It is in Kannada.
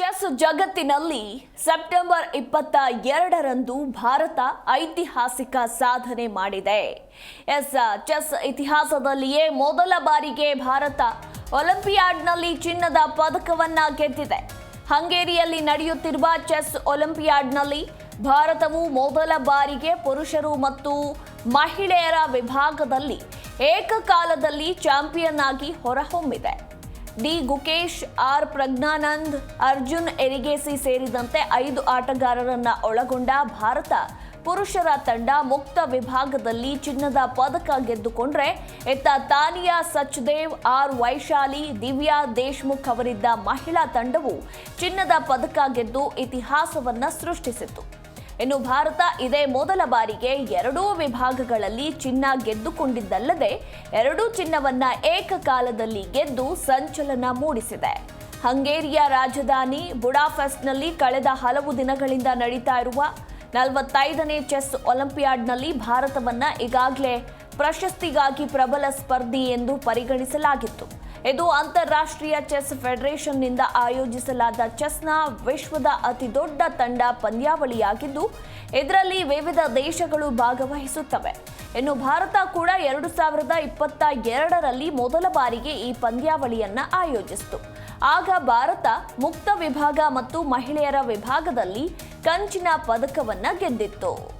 ಚೆಸ್ ಜಗತ್ತಿನಲ್ಲಿ ಸೆಪ್ಟೆಂಬರ್ ಇಪ್ಪತ್ತ ಎರಡರಂದು ಭಾರತ ಐತಿಹಾಸಿಕ ಸಾಧನೆ ಮಾಡಿದೆ. ಎಸ್, ಚೆಸ್ ಇತಿಹಾಸದಲ್ಲಿಯೇ ಮೊದಲ ಬಾರಿಗೆ ಭಾರತ ಒಲಿಂಪಿಯಾಡ್ನಲ್ಲಿ ಚಿನ್ನದ ಪದಕವನ್ನ ಗೆದ್ದಿದೆ. ಹಂಗೇರಿಯಲ್ಲಿ ನಡೆಯುತ್ತಿರುವ ಚೆಸ್ ಒಲಿಂಪಿಯಾಡ್ನಲ್ಲಿ ಭಾರತವು ಮೊದಲ ಬಾರಿಗೆ ಪುರುಷರು ಮತ್ತು ಮಹಿಳೆಯರ ವಿಭಾಗದಲ್ಲಿ ಏಕಕಾಲದಲ್ಲಿ ಚಾಂಪಿಯನ್ ಆಗಿ ಹೊರಹೊಮ್ಮಿದೆ. ಡಿ ಗುಕೇಶ್, ಆರ್ ಪ್ರಜ್ಞಾನಂದ್, ಅರ್ಜುನ್ ಎರಿಗೇಸಿ ಸೇರಿದಂತೆ ಐದು ಆಟಗಾರರನ್ನ ಒಳಗೊಂಡ ಭಾರತ ಪುರುಷರ ತಂಡ ಮುಕ್ತ ವಿಭಾಗದಲ್ಲಿ ಚಿನ್ನದ ಪದಕ ಗೆದ್ದುಕೊಂಡ್ರೆ ಇತ್ತ ತಾನಿಯಾ ಸಚ್ದೇವ್, ಆರ್ ವೈಶಾಲಿ, ದಿವ್ಯಾ ದೇಶ್ಮುಖ್ ಅವರಿದ್ದ ಮಹಿಳಾ ತಂಡವು ಚಿನ್ನದ ಪದಕ ಗೆದ್ದು ಇತಿಹಾಸವನ್ನ ಸೃಷ್ಟಿಸಿತು ಇನ್ನು ಭಾರತ ಇದೇ ಮೊದಲ ಬಾರಿಗೆ ಎರಡೂ ವಿಭಾಗಗಳಲ್ಲಿ ಚಿನ್ನ ಗೆದ್ದುಕೊಂಡಿದ್ದಲ್ಲದೆ ಎರಡೂ ಚಿನ್ನವನ್ನ ಏಕಕಾಲದಲ್ಲಿ ಗೆದ್ದು ಸಂಚಲನ ಮೂಡಿಸಿದೆ. ಹಂಗೇರಿಯ ರಾಜಧಾನಿ ಬುಡಾಫೆಸ್ಟ್ನಲ್ಲಿ ಕಳೆದ ಹಲವು ದಿನಗಳಿಂದ ನಡೀತಾ ಇರುವ ನಲವತ್ತೈದನೇ ಚೆಸ್ ಒಲಿಂಪಿಯಾಡ್ನಲ್ಲಿ ಭಾರತವನ್ನ ಈಗಾಗಲೇ ಪ್ರಶಸ್ತಿಗಾಗಿ ಪ್ರಬಲ ಸ್ಪರ್ಧಿ ಎಂದು ಪರಿಗಣಿಸಲಾಗಿತ್ತು. ಇದು ಅಂತಾರಾಷ್ಟ್ರೀಯ ಚೆಸ್ ಫೆಡರೇಷನ್ನಿಂದ ಆಯೋಜಿಸಲಾದ ಚೆಸ್ನ ವಿಶ್ವದ ಅತಿ ದೊಡ್ಡ ತಂಡ ಪಂದ್ಯಾವಳಿಯಾಗಿದ್ದು, ಇದರಲ್ಲಿ ವಿವಿಧ ದೇಶಗಳು ಭಾಗವಹಿಸುತ್ತವೆ. ಇನ್ನು ಭಾರತ ಕೂಡ ಎರಡು ಸಾವಿರದ ಇಪ್ಪತ್ತ ಎರಡರಲ್ಲಿ ಮೊದಲ ಬಾರಿಗೆ ಈ ಪಂದ್ಯಾವಳಿಯನ್ನು ಆಯೋಜಿಸಿತು. ಆಗ ಭಾರತ ಮುಕ್ತ ವಿಭಾಗ ಮತ್ತು ಮಹಿಳೆಯರ ವಿಭಾಗದಲ್ಲಿ ಕಂಚಿನ ಪದಕವನ್ನ ಗೆದ್ದಿತ್ತು.